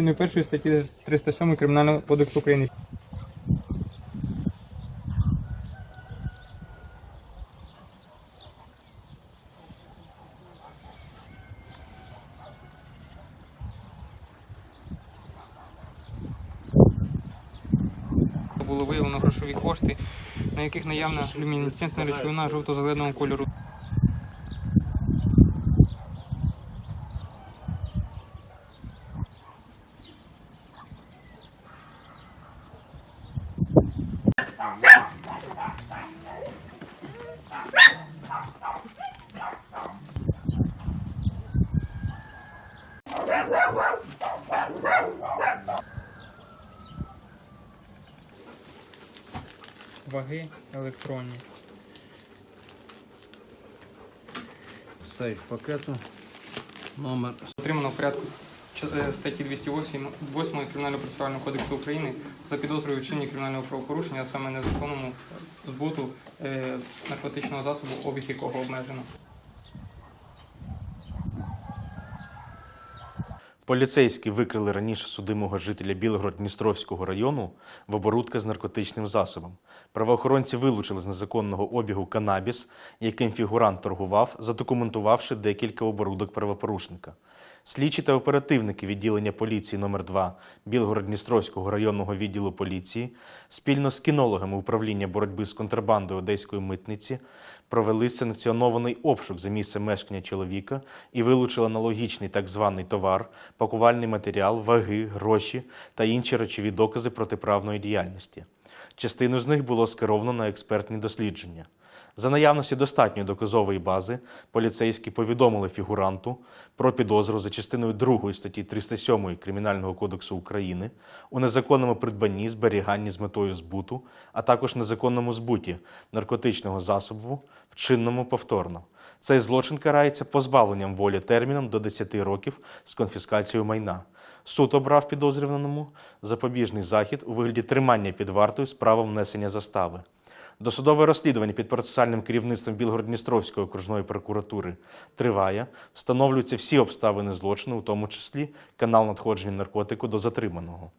частиною 1 статті 307 Кримінального кодексу України. Було виявлено грошові кошти, на яких наявна люмінесцентна речовина жовто-зеленого кольору. Ваги електронні. Сейф пакету. Номер Отримано в порядку статті 208 8 Кримінального процесуального кодексу України за підозрою вчинення кримінального правопорушення, а саме незаконному збуту е, наркотичного засобу, обіг якого обмежено. Поліцейські викрили раніше судимого жителя Білгород-Дністровського району в оборудка з наркотичним засобом. Правоохоронці вилучили з незаконного обігу канабіс, яким фігурант торгував, задокументувавши декілька оборудок правопорушника. Слідчі та оперативники відділення поліції номер 2 Білгород-Дністровського районного відділу поліції спільно з кінологами управління боротьби з контрабандою Одеської митниці провели санкціонований обшук за місцем мешкання чоловіка і вилучили аналогічний так званий товар, пакувальний матеріал, ваги, гроші та інші речові докази протиправної діяльності. Частину з них було скеровано на експертні дослідження. За наявності достатньої доказової бази поліцейські повідомили фігуранту про підозру за частиною 2 статті 307 Кримінального кодексу України у незаконному придбанні, зберіганні з метою збуту, а також незаконному збуті наркотичного засобу, вчинному повторно. Цей злочин карається позбавленням волі терміном до 10 років з конфіскацією майна. Суд обрав підозрюваному запобіжний захід у вигляді тримання під вартою з правом внесення застави. Досудове розслідування під процесуальним керівництвом Білгород-Дністровської окружної прокуратури триває. Встановлюються всі обставини злочину, у тому числі канал надходження наркотику до затриманого.